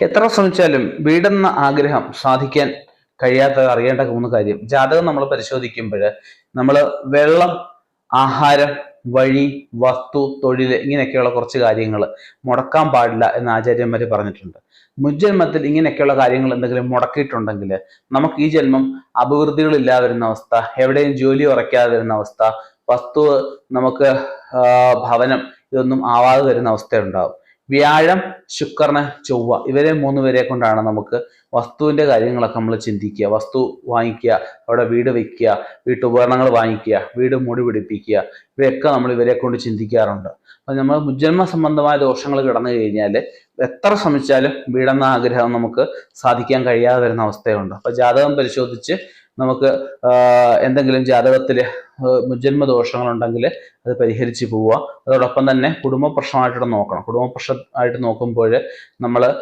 എത്ര ശ്രമിച്ചാലും വീടെന്ന ആഗ്രഹം സാധിക്കാൻ കഴിയാത്ത അറിയേണ്ട മൂന്ന് കാര്യം. ജാതകം നമ്മൾ പരിശോധിക്കുമ്പോൾ നമ്മൾ വെള്ളം ആഹാരം വഴി വസ്തു തൊഴിൽ ഇങ്ങനെയൊക്കെയുള്ള കുറച്ച് കാര്യങ്ങൾ മുടക്കാൻ പാടില്ല എന്ന് ആചാര്യന്മാർ പറഞ്ഞിട്ടുണ്ട്. മുജ്ജന്മത്തിൽ ഇങ്ങനെയൊക്കെയുള്ള കാര്യങ്ങൾ എന്തെങ്കിലും മുടക്കിയിട്ടുണ്ടെങ്കിൽ നമുക്ക് ഈ ജന്മം അഭിവൃദ്ധികളില്ലാതെ വരുന്ന അവസ്ഥ എവിടെയും ജോലി ഉറയ്ക്കാതെ വരുന്ന അവസ്ഥ വസ്തു നമുക്ക് ഭവനം ഇതൊന്നും ആവാതെ വരുന്ന അവസ്ഥ ഉണ്ടാവും. വ്യാഴം ശുക്രന് ചൊവ്വ ഇവരെ മൂന്ന് പേരെ കൊണ്ടാണ് നമുക്ക് വസ്തുവിന്റെ കാര്യങ്ങളൊക്കെ നമ്മൾ ചിന്തിക്കുക. വസ്തു വാങ്ങിക്കുക അവിടെ വീട് വെക്കുക വീട്ടുപകരണങ്ങൾ വാങ്ങിക്കുക വീട് മുടി പിടിപ്പിക്കുക ഇവയൊക്കെ നമ്മൾ ഇവരെ കൊണ്ട് ചിന്തിക്കാറുണ്ട്. അപ്പൊ നമ്മൾ മുജ്ജന്മ സംബന്ധമായ ദോഷങ്ങൾ കിടന്നു കഴിഞ്ഞാൽ എത്ര ശ്രമിച്ചാലും വീടെന്ന ആഗ്രഹം നമുക്ക് സാധിക്കാൻ കഴിയാതെ വരുന്ന അവസ്ഥയുണ്ട്. അപ്പൊ ജാതകം പരിശോധിച്ച് നമുക്ക് എന്തെങ്കിലും ജാതകത്തിൽ മുജ്ജന്മ ദോഷങ്ങളുണ്ടെങ്കിൽ അത് പരിഹരിച്ച് പോവുക. അതോടൊപ്പം തന്നെ കുടുംബ പ്രശ്നമായിട്ട് നോക്കണം. കുടുംബ പ്രശ്നമായിട്ട് നോക്കുമ്പോൾ നമ്മൾ